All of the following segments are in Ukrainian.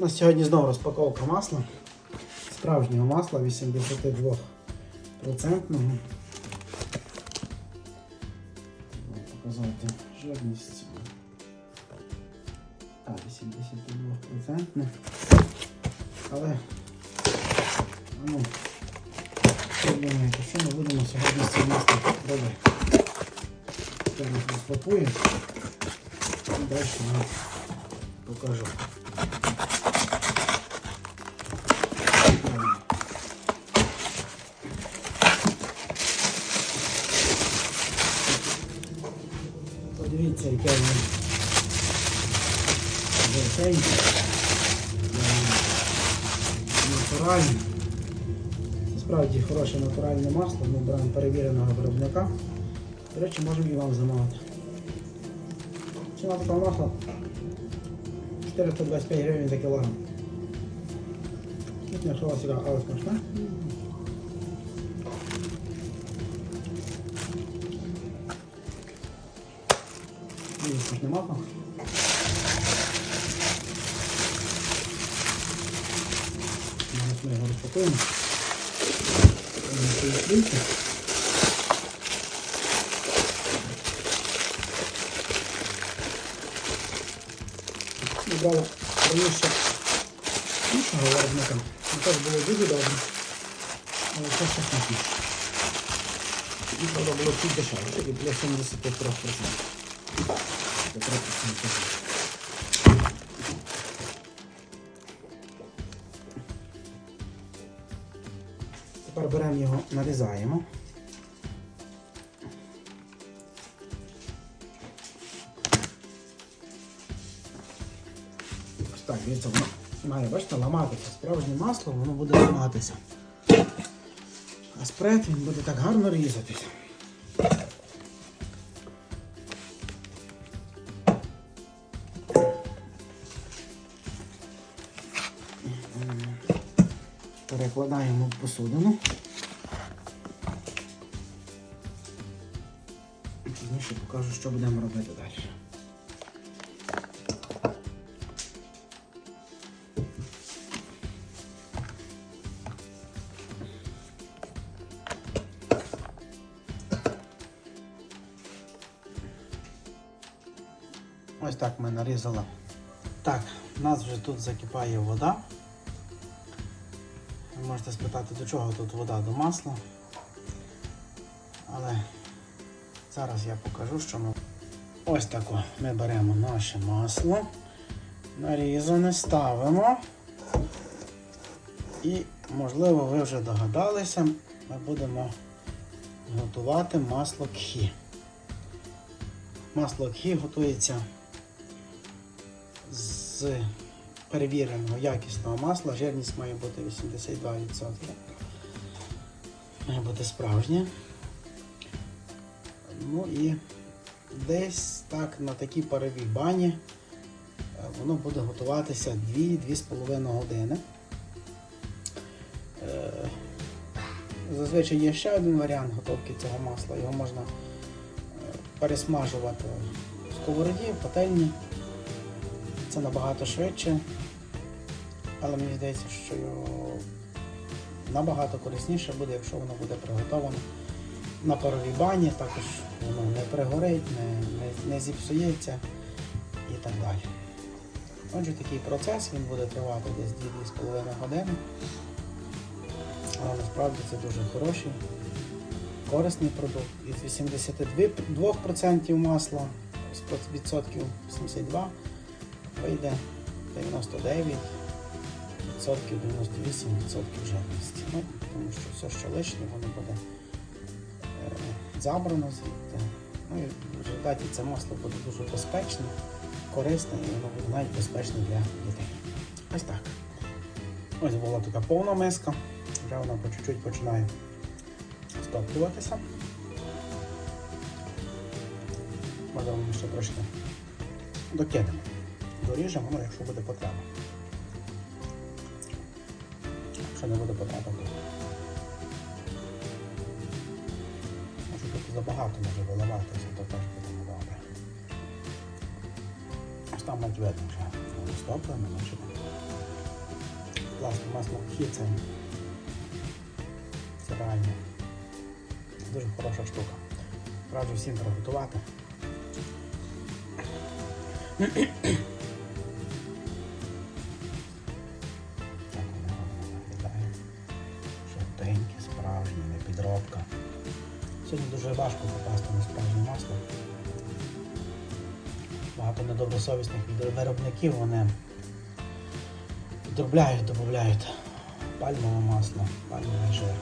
У нас сьогодні знову розпаковка масла. Справжнього масла 82%. Показати жирність. Так, 82%. Але ну, що думаєте, що ми будемо сьогодні з цим маслом робити? Зараз розпакуємо. І далі вам покажу. Жовтеньке, Е, натуральне. Це справді хороше натуральне масло, ми беремо перевіреного виробника. До речі, можемо і вам замовити. Ціна такого масла 425 гривень за кілограм. Тут якщо у вас але смачне. Дуже смачне масло. Зараз Ми брали раніше іншого виробника. Теж було дуже добре. Але це ще смачніше. І правда було чуть дешевше, і для 73%. Нарізаємо. Ось так, дивіться, воно має, бачите, ламатися. Справжнє масло, воно буде ламатися. А спред він буде так гарно різатися. Перекладаємо в посудину. Пізніше покажу, що будемо робити далі. Ось так ми нарізали. Так, у нас вже тут закипає вода. Ви можете спитати, до чого тут вода до масла. Але зараз я покажу, що ми. Ось тако ми беремо наше масло, нарізане, ставимо. І, можливо, ви вже догадалися, ми будемо готувати масло кхі. Масло кхі готується з перевіреного якісного масла. Жирність має бути 82%. Має бути справжнє. Ну і десь так на такій паровій бані е, воно буде готуватися 2-2,5 години. Е, Зазвичай є ще один варіант готовки цього масла. Його можна е, пересмажувати в сковороді, в пательні. Це набагато швидше, але мені здається, що набагато корисніше буде, якщо воно буде приготовано на паровій бані, також воно не пригорить, не, не, не зіпсується і так далі. Отже, такий процес він буде тривати десь 2-2,5 години. Але насправді це дуже хороший, корисний продукт. Від 82% масла, з відсотків 72 вийде 99 відсотків, 98 відсотків жирності. Ну, тому що все, що лишнє, воно буде забрано звідти. Ну і в результаті це масло буде дуже безпечне, корисне і воно буде навіть безпечне для дітей. Ось так. Ось була така повна миска. Вже вона по чуть-чуть починає стоплюватися. Можемо ми ще трошки докинемо. Доріжемо, ну якщо буде потреба. Якщо не буде потреба, то забагато може виливатися, то теж буде недобре. Ось там навіть видно вже. Стоплено, бачите. класне масло хі, це, це реально дуже хороша штука. Раджу всім приготувати. Дуже важко попасти на справжнє масло. Багато недобросовісних виробників вони підробляють, додають пальмове масло, пальмовий жир.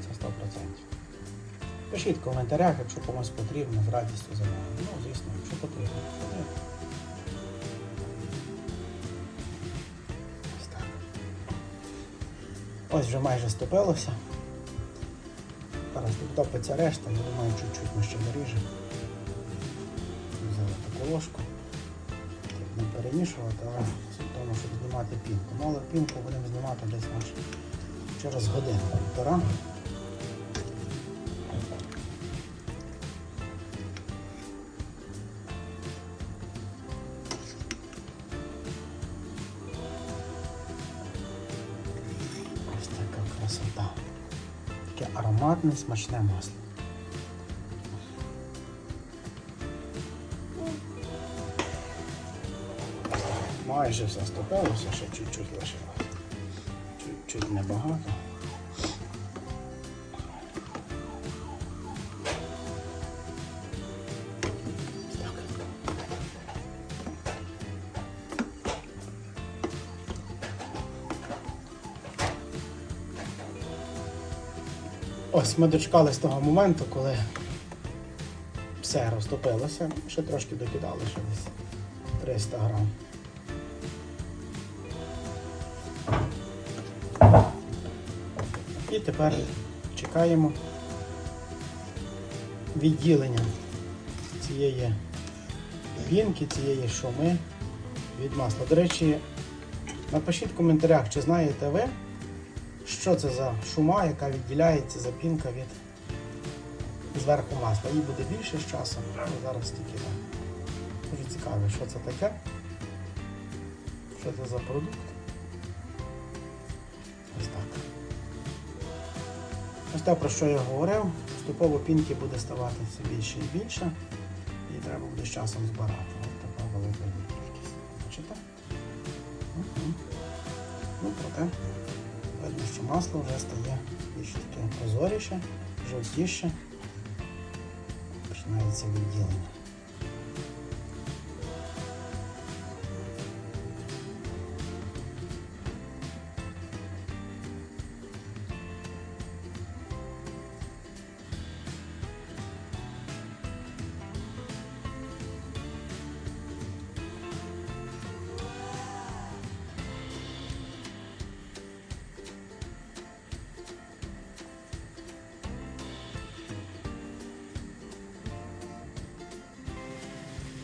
Це 100%. Пишіть в коментарях, якщо комусь потрібно, з радістю замовимо. Ну, звісно, якщо потрібно. Якщо. Ось вже майже стопилося. Зараз підтопиться решта, я думаю, чуть-чуть ми ще доріжемо. Взяли таку ложку. Щоб не перемішувати, але в тому, щоб знімати пінку. Ну, але пінку будемо знімати десь через годину ароматне, смачне масло. Майже все ще чуть-чуть лишилося. Чуть-чуть небагато. Ось ми дочекались того моменту, коли все розтопилося. Ще трошки докидали, ще десь 300 грам. І тепер чекаємо відділення цієї пінки, цієї шуми від масла. До речі, напишіть в коментарях, чи знаєте ви, що це за шума, яка відділяється за пінка від зверху масла. Їй буде більше з часом, але зараз тільки так. Дуже цікаво, що це таке, що це за продукт. Ось так. Ось те, про що я говорив, поступово пінки буде ставати все більше і більше, і треба буде з часом збирати. Ось така велика кількість. Бачите? Угу. Ну, проте видно, що масло вже стає більш таке прозоріше, жовтіше. Починається відділення.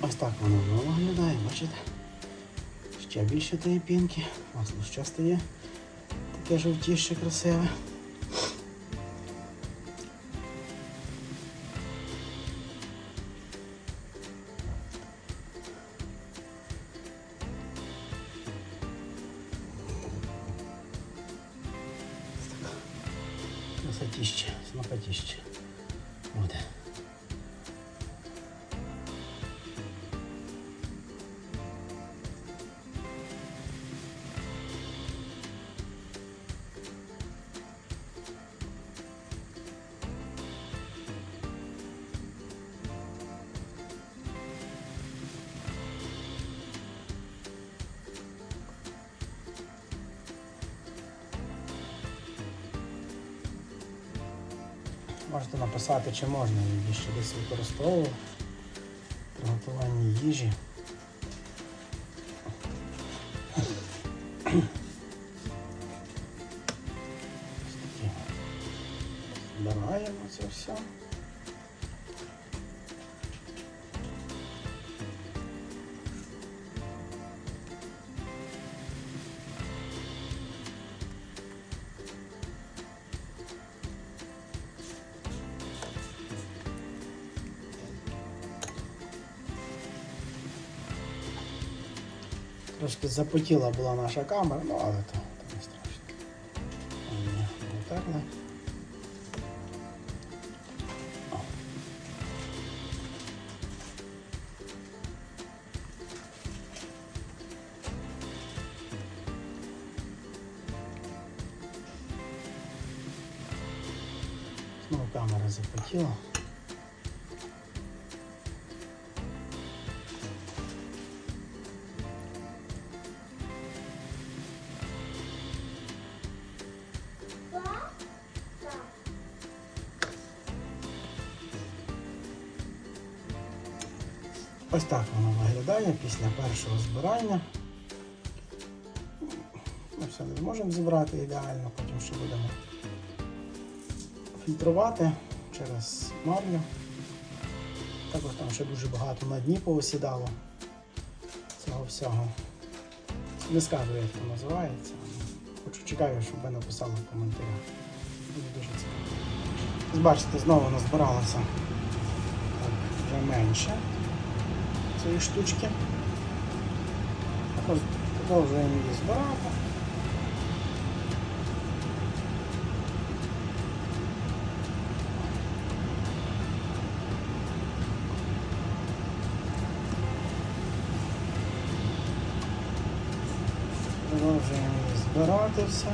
Ось так воно виглядає, бачите? Ще більше тієї пінки, масло ще стає таке жовтіше, красиве. Можете написати, чи можна її ще десь використовувати їжі. Ось такі. Збираємо це все. Трошки запотіла була наша камера, ну але то, то не страшно. О. Знову камера запотіла. Так воно виглядає після першого збирання. Ми все не зможемо зібрати ідеально, потім ще будемо фільтрувати через марлю. Також там ще дуже багато на дні поосідало цього всього. Не скажу, як це називається. Хочу чекаю, щоб ви написали в коментарях. Буде дуже цікаво. Бачите, знову назбиралося вже менше цієї штучки. Також продовжуємо її збирати. Продовжуємо її збирати все.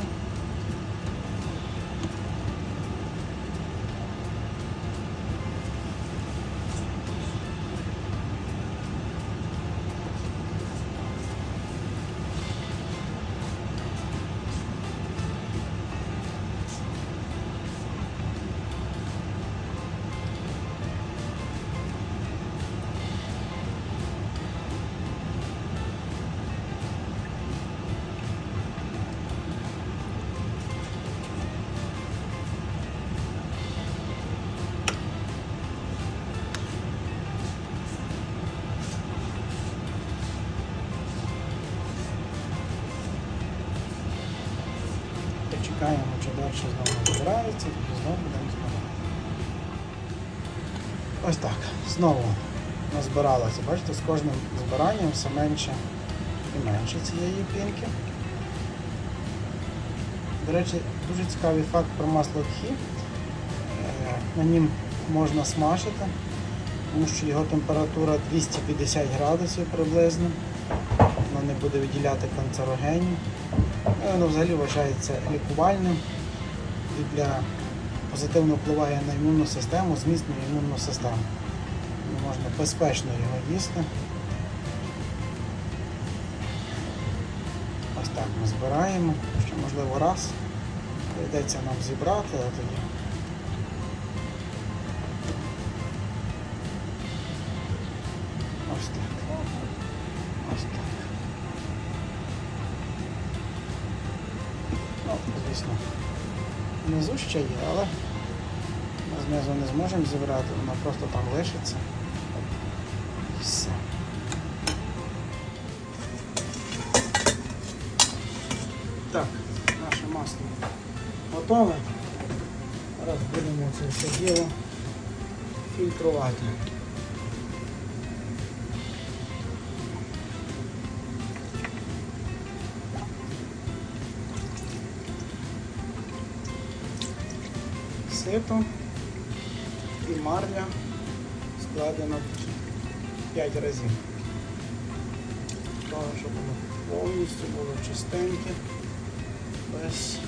Почекаємо, чи далі знову збирається, тоді знову будемо збирати. Ось так. Знову назбиралося. Бачите, з кожним збиранням все менше і менше цієї пінки. До речі, дуже цікавий факт про масло тхі. Е, На нім можна смажити, тому що його температура 250 градусів приблизно. Воно не буде виділяти канцерогенів. Ну, Воно взагалі вважається лікувальним і для позитивно впливає на імунну систему, зміцнює імунну систему. Ну, Можна безпечно його їсти. Ось так ми збираємо. Ще можливо раз прийдеться нам зібрати, а тоді. Звісно, внизу ще є, але ми знизу не зможемо зібрати, воно просто там лишиться. І все. Так, наше масло готове. Зараз будемо це все діло фільтрувати. Сито і марля складено 5 разів. Того, щоб воно повністю було чистеньке, без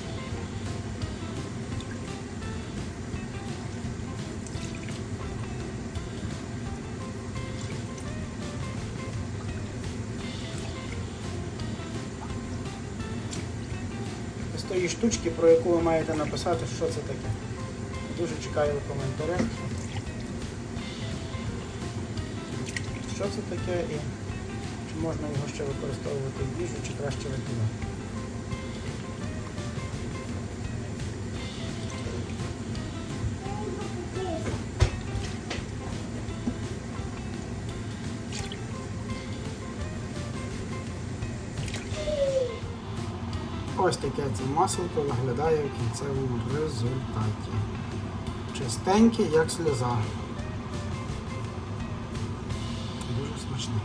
з тої штучки, про яку ви маєте написати, що це таке. Дуже чекаю в коментарях. Що це таке і чи можна його ще використовувати в їжу, чи краще викидати. Ось таке це маселко виглядає в кінцевому результаті. Чистеньке, як сльоза. Дуже смачне.